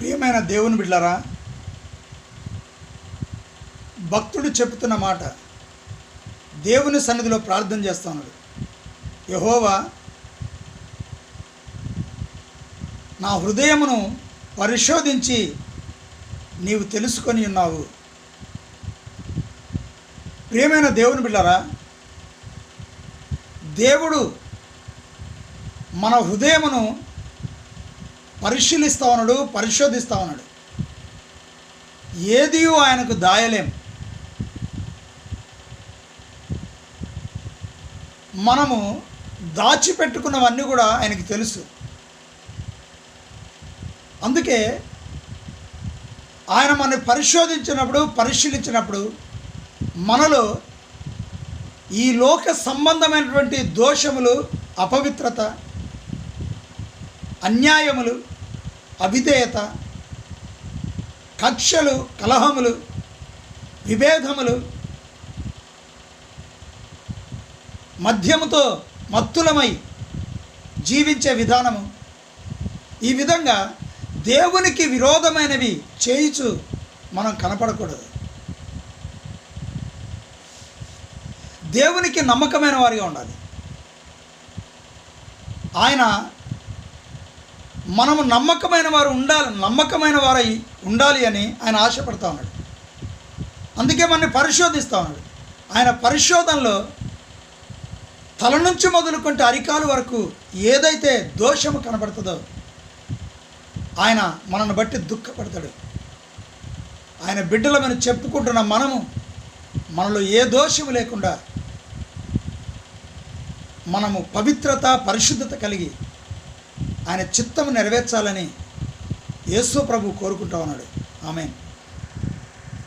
ప్రియమైన దేవుని బిడ్డలారా భక్తుడు చెప్తున్న మాట దేవుని సన్నిధిలో ప్రార్థన చేస్తున్నాడు యహోవా నా హృదయమును పరిశోధించి నీవు తెలుసుకొని ఉన్నావు. ప్రియమైన దేవుని బిళ్ళరా దేవుడు మన హృదయమును పరిశీలిస్తూ ఉన్నాడు పరిశోధిస్తూ ఉన్నాడు. ఏది ఆయనకు దాయలేం. మనము దాచిపెట్టుకున్నవన్నీ కూడా ఆయనకి తెలుసు. అందుకే ఆయన మనని పరిశోధించినప్పుడు పరిశీలించినప్పుడు మనలో ఈ లోక సంబంధమైనటువంటి దోషములు అపవిత్రత అన్యాయములు అవిధేయత కక్షలు కలహములు విభేదములు మద్యముతో మత్తులమై జీవించే విధానము. ఈ విధంగా దేవునికి విరోధమైనవి చేయుచు మనం కనపడకూడదు. దేవునికి నమ్మకమైన వారిగా ఉండాలి. ఆయన మనము నమ్మకమైన వారు ఉండాలి నమ్మకమైన వారై ఉండాలి అని ఆయన ఆశపడతా ఉన్నాడు. అందుకే మనని పరిశోధిస్తూ ఉన్నాడు. ఆయన పరిశోధనలో తల నుంచి మొదలుకుంటే అరికాలు వరకు ఏదైతే దోషము కనబడుతుందో ఆయన మనల్ని బట్టి దుఃఖపడతాడు. ఆయన బిడ్డలమని చెప్పుకుంటున్న మనము మనలో ఏ దోషము లేకుండా మనము పవిత్రత పరిశుద్ధత కలిగి ఆయన చిత్తము నెరవేర్చాలని యేసు ప్రభు కోరుకుంటా ఉన్నాడు. ఆమె